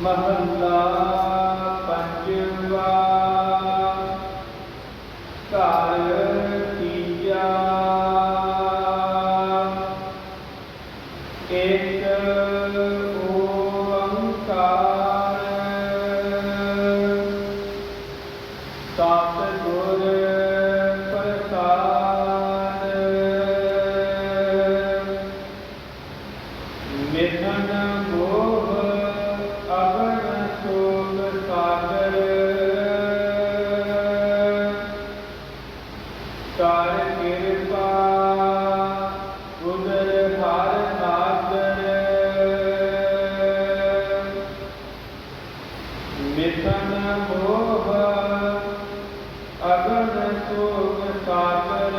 ਮਹੱਲਾ ਪੰਜਵਾ। ਘਰ ਤੀਜਾ। ਇੱਕ ਓੰਕਾਰ। ਸਤਿਗੁਰ ਪ੍ਰਸਾਦ। ਮਿਹਨ ਮੋ ਕਰ ਕਿਰਪਾ, ਉਦਰ ਹਰ ਨਾਗਰ ਮਿਥਨ ਮੋਹ ਅਗਨ ਸੋਗ ਸਾਗਰ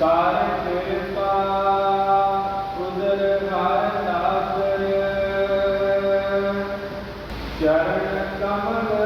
ਕਰ ਕਿਰਪਾ, ਉਦਰ ਹਰ ਨਾਗਰ ਚਰਨ ਕਮਲ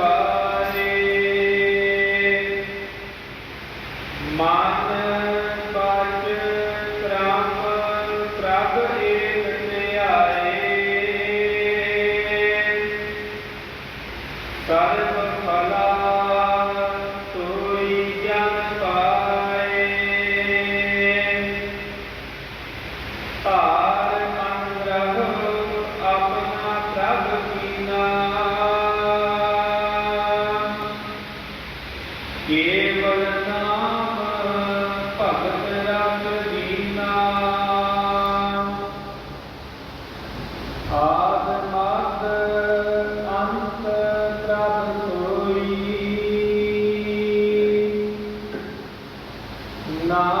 ਕੇਵਲ ਨਾਮ ਭਗਤ ਰਸ ਦੀਨਾ ਆਦ ਮਦ ਅੰਤ ਪ੍ਰਭ ਸੋਈ। ਨਾਨਕ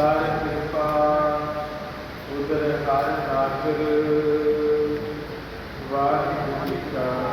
ਕਰ ਕਿਰਪਾ ਉਦਰ ਹਰ ਨਾਗਰ ਵਾਹਿਗੁਰੂ ਜੀ ਕਾ